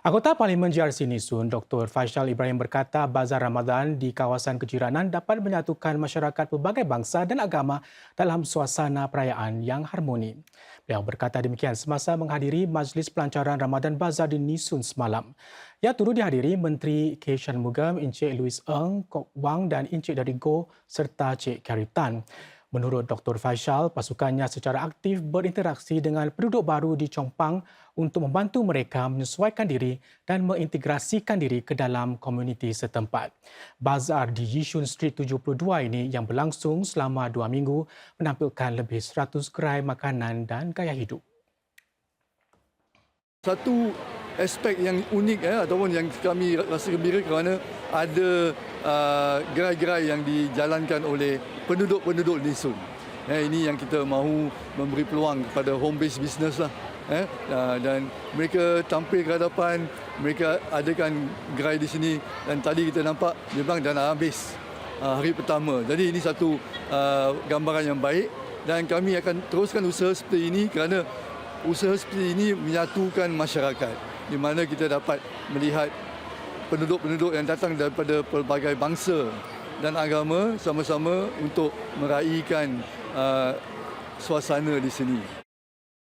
Anggota Parlimen GRC Nisun, Dr. Faisal Ibrahim berkata Bazar Ramadan di kawasan kejiranan dapat menyatukan masyarakat pelbagai bangsa dan agama dalam suasana perayaan yang harmoni. Beliau berkata demikian semasa menghadiri Majlis Pelancaran Ramadan Bazar di Nisun semalam. Ia turut dihadiri Menteri K. Shanmugam, Encik Louis Eng, Kok Wang dan Encik dari Go serta Cik Carrie Tan. Menurut Dr. Faisal, pasukannya secara aktif berinteraksi dengan penduduk baru di Chong Pang untuk membantu mereka menyesuaikan diri dan mengintegrasikan diri ke dalam komuniti setempat. Bazar di Yishun Street 72 ini yang berlangsung selama dua minggu menampilkan lebih 100 gerai makanan dan gaya hidup. Satu aspek yang unik eh, ataupun yang kami rasa gembira kerana ada uh, gerai-gerai yang dijalankan oleh penduduk-penduduk Nisun. Eh, ini yang kita mahu memberi peluang kepada home based business lah. Eh, uh, dan mereka tampil ke hadapan, mereka adakan gerai di sini dan tadi kita nampak memang dah nak habis uh, hari pertama. Jadi ini satu uh, gambaran yang baik dan kami akan teruskan usaha seperti ini kerana usaha seperti ini menyatukan masyarakat di mana kita dapat melihat penduduk-penduduk yang datang daripada pelbagai bangsa dan agama sama-sama untuk meraihkan uh, suasana di sini.